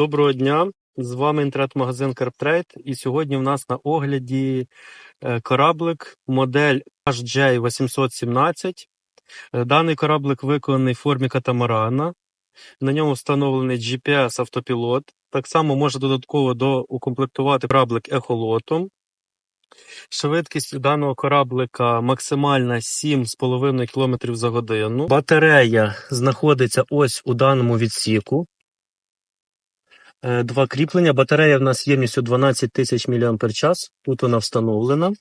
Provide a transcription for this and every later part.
Доброго дня! З вами інтернет-магазин CarPtrade. І сьогодні в нас на огляді е, кораблик модель HJ817. Е, Даний кораблик виконаний в формі катамарана. На ньому встановлений GPS автопілот. Так само може додатково доукомплектувати кораблик ехолотом. Швидкість даного кораблика максимальна 7,5 км за годину. Батарея знаходиться ось у даному відсіку. Е, Два кріплення. Батарея в нас ємністю 12 тисяч мАч. Тут вона встановлена.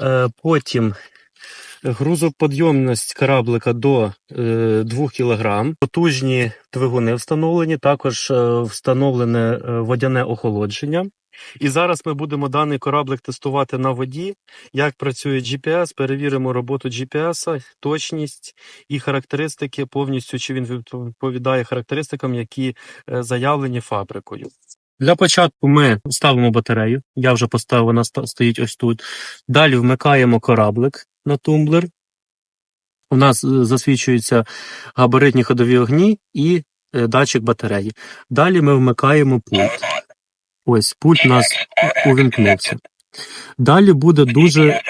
Е, Потім грузоподйомність кораблика до е, 2 кг. Потужні двигуни встановлені, також е, встановлене е, водяне охолодження. І зараз ми будемо даний кораблик тестувати на воді, як працює GPS, перевіримо роботу GPS, точність і характеристики повністю, чи він відповідає характеристикам, які е, заявлені фабрикою. Для початку ми ставимо батарею. Я вже поставив, вона стоїть ось тут. Далі вмикаємо кораблик на тумблер. У нас е, засвічуються габаритні ходові огні і е, датчик батареї. Далі ми вмикаємо пульт. Ось пульт у нас увімкнувся. Далі буде дуже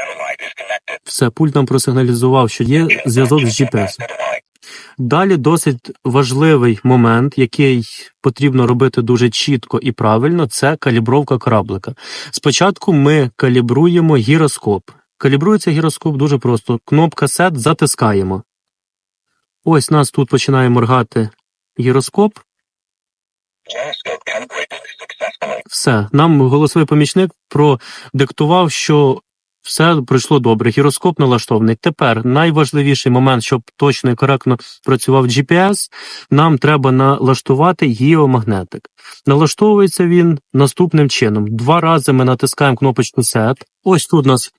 все, пульт нам просигналізував, що є зв'язок з GPS. Далі досить важливий момент, який потрібно робити дуже чітко і правильно, це калібровка кораблика. Спочатку ми калібруємо гіроскоп. Калібрується гіроскоп дуже просто. Кнопка SET затискаємо. Ось нас тут починає моргати гіроскоп. Все, нам голосовий помічник продиктував, що все пройшло добре. Гіроскоп налаштований. Тепер найважливіший момент, щоб точно і коректно працював GPS, нам треба налаштувати гіомагнетик. Налаштовується він наступним чином: два рази ми натискаємо кнопочку Set. Ось тут у нас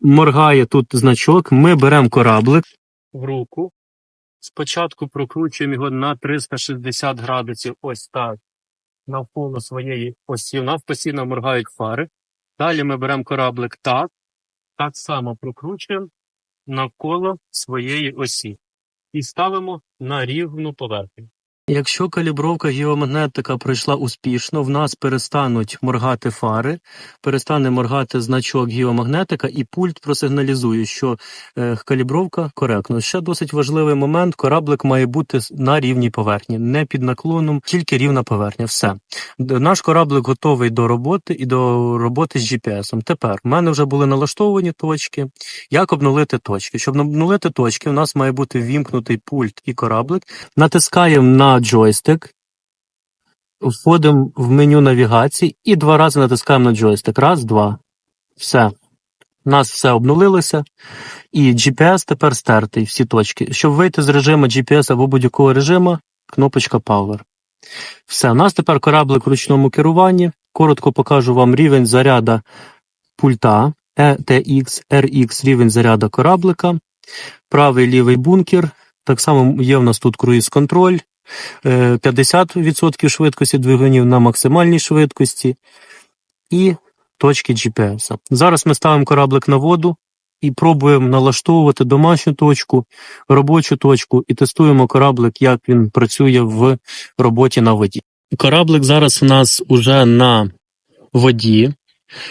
моргає тут значок. Ми беремо кораблик в руку. Спочатку прокручуємо його на 360 градусів. Ось так навколо своєї осі. У нас моргають фари. Далі ми беремо кораблик так, так само прокручуємо навколо своєї осі і ставимо на рівну поверхню. Якщо калібровка геомагнетика пройшла успішно, в нас перестануть моргати фари, перестане моргати значок геомагнетика, і пульт просигналізує, що е, калібровка коректно. Ще досить важливий момент: кораблик має бути на рівній поверхні, не під наклоном, тільки рівна поверхня. Все. Наш кораблик готовий до роботи і до роботи з GPS. Тепер в мене вже були налаштовані точки. Як обнулити точки? Щоб обнулити точки, у нас має бути ввімкнутий пульт і кораблик. Натискаємо на джойстик, входимо в меню навігації і два рази натискаємо на джойстик. Раз, два. Все. У нас все обнулилося. І GPS тепер стертий, всі точки. Щоб вийти з режиму GPS або будь-якого режиму, кнопочка Power. Все, у нас тепер кораблик в ручному керуванні. Коротко покажу вам рівень заряда пульта ETX RX рівень заряду кораблика. Правий лівий бункер. Так само є в нас тут круїз-контроль. е, 50% швидкості двигунів на максимальній швидкості. І точки GPS. Зараз ми ставимо кораблик на воду і пробуємо налаштовувати домашню точку, робочу точку і тестуємо кораблик, як він працює в роботі на воді. Кораблик зараз у нас уже на воді.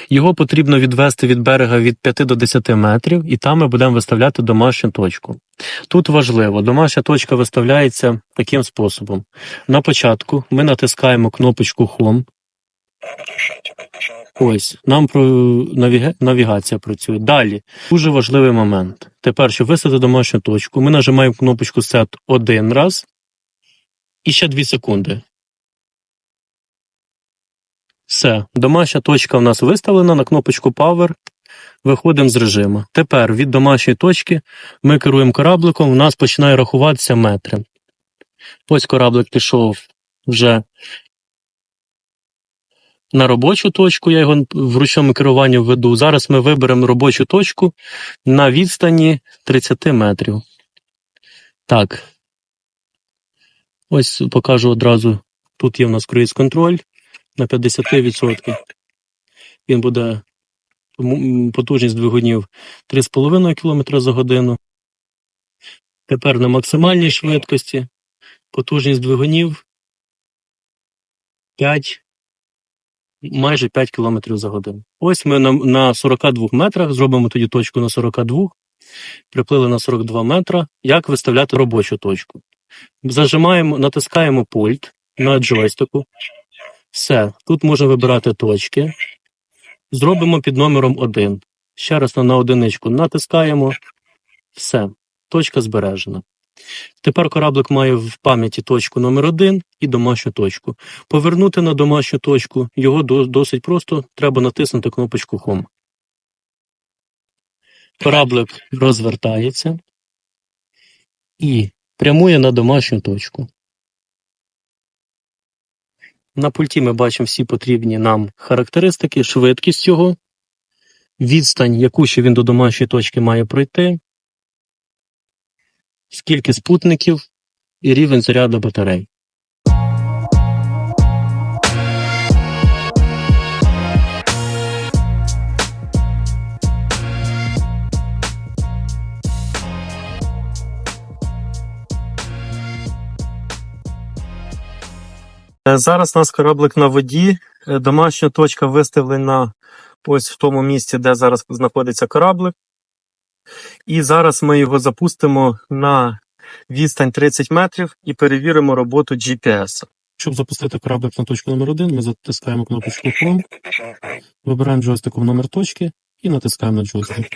Його потрібно відвести від берега від 5 до 10 метрів, і там ми будемо виставляти домашню точку. Тут важливо, домашня точка виставляється таким способом. На початку ми натискаємо кнопочку Home. Ось, нам про навіга... навігація працює. Далі, дуже важливий момент. Тепер, щоб виставити домашню точку, ми нажимаємо кнопочку Set один раз і ще 2 секунди. Все, домашня точка у нас виставлена на кнопочку Power. Виходимо з режиму. Тепер від домашньої точки ми керуємо корабликом, у нас починає рахуватися метри. Ось кораблик пішов вже на робочу точку, я його в ручному керуванні введу. Зараз ми виберемо робочу точку на відстані 30 метрів. Так. Ось покажу одразу. Тут є в нас круїз-контроль на 50%. Він буде потужність двигунів 3,5 км за годину. Тепер на максимальній швидкості потужність двигунів 5, майже 5 км за годину. Ось ми на, на 42 метрах зробимо тоді точку на 42, приплили на 42 метра. Як виставляти робочу точку? Зажимаємо, натискаємо пульт на джойстику. Все, тут можна вибирати точки. Зробимо під номером 1. Ще раз на, одиничку натискаємо. Все, точка збережена. Тепер кораблик має в пам'яті точку номер 1 і домашню точку. Повернути на домашню точку його досить просто. Треба натиснути кнопочку Home. Кораблик розвертається і прямує на домашню точку. На пульті ми бачимо всі потрібні нам характеристики, швидкість його, відстань, яку ще він до домашньої точки має пройти, скільки спутників і рівень заряду батарей. Зараз у нас кораблик на воді. Е, Домашня точка виставлена ось в тому місці, де зараз знаходиться кораблик. І зараз ми його запустимо на відстань 30 метрів і перевіримо роботу GPS. Щоб запустити кораблик на точку номер 1 ми затискаємо кнопочку Home, вибираємо джойстиком номер точки і натискаємо на джойстик.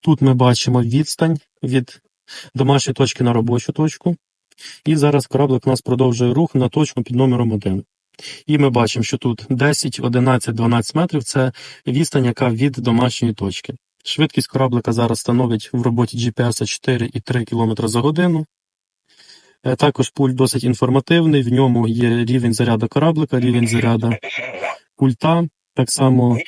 Тут ми бачимо відстань від домашньої точки на робочу точку. І зараз кораблик у нас продовжує рух на точку під номером 1. І ми бачимо, що тут 10, 11, 12 метрів це відстань, яка від домашньої точки. Швидкість кораблика зараз становить в роботі GPS 4,3 км за годину. Е, Також пульт досить інформативний, в ньому є рівень заряду кораблика, рівень заряду пульта, так само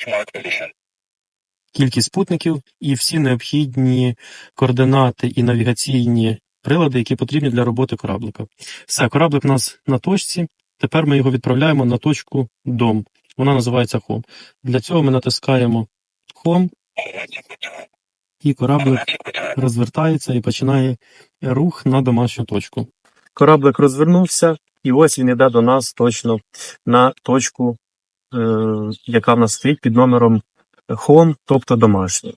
кількість спутників і всі необхідні координати і навігаційні прилади, які потрібні для роботи кораблика. Все, кораблик у нас на точці. Тепер ми його відправляємо на точку дом. Вона називається Home. Для цього ми натискаємо Home, і кораблик розвертається і починає рух на домашню точку. Кораблик розвернувся, і ось він йде до нас точно на точку, е, яка в нас стоїть під номером Home, тобто домашній.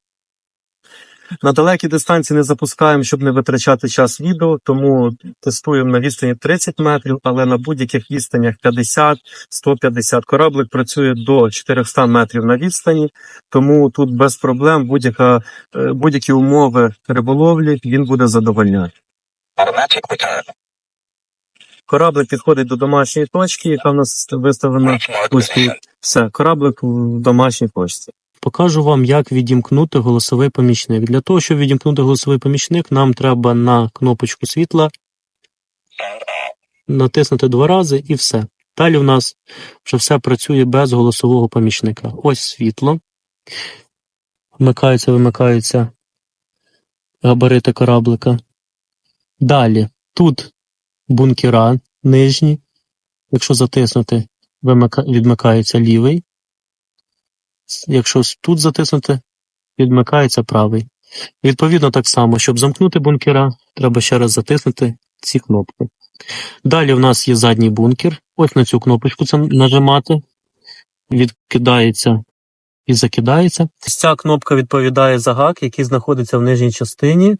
На далекій дистанції не запускаємо, щоб не витрачати час відео, тому тестуємо на відстані 30 метрів, але на будь-яких відстанях 50, 150 кораблик працює до 400 метрів на відстані, тому тут без проблем будь-яка, е, будь-які умови риболовлі він буде задовольняти. Кораблик підходить до домашньої точки, яка в нас виставлена. Все, кораблик в домашній точці. Покажу вам, як відімкнути голосовий помічник. Для того, щоб відімкнути голосовий помічник, нам треба на кнопочку світла натиснути два рази і все. Далі в нас вже все працює без голосового помічника. Ось світло. Вмикаються, вимикаються габарити кораблика. Далі тут бункера нижні. Якщо затиснути, відмикається лівий. Якщо тут затиснути, відмикається правий. Відповідно, так само, щоб замкнути бункера, треба ще раз затиснути ці кнопки. Далі в нас є задній бункер. Ось на цю кнопочку це нажимати. Відкидається і закидається. Ця кнопка відповідає за гак, який знаходиться в нижній частині.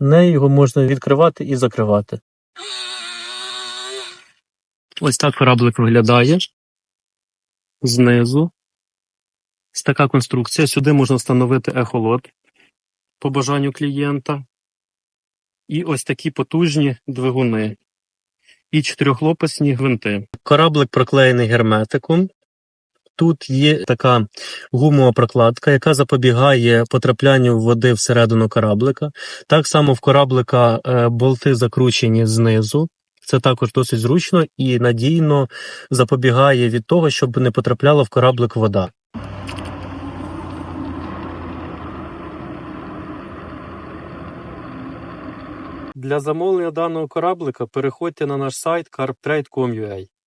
Нею його можна відкривати і закривати. Ось так кораблик виглядає. Знизу. Ось така конструкція. Сюди можна встановити ехолот по бажанню клієнта. І ось такі потужні двигуни. І чотирьохлопасні гвинти. Кораблик проклеєний герметиком. Тут є така гумова прокладка, яка запобігає потраплянню води всередину кораблика. Так само в кораблика е, болти закручені знизу. Це також досить зручно і надійно запобігає від того, щоб не потрапляла в кораблик вода. Для замовлення даного кораблика переходьте на наш сайт carptrade.com.ua.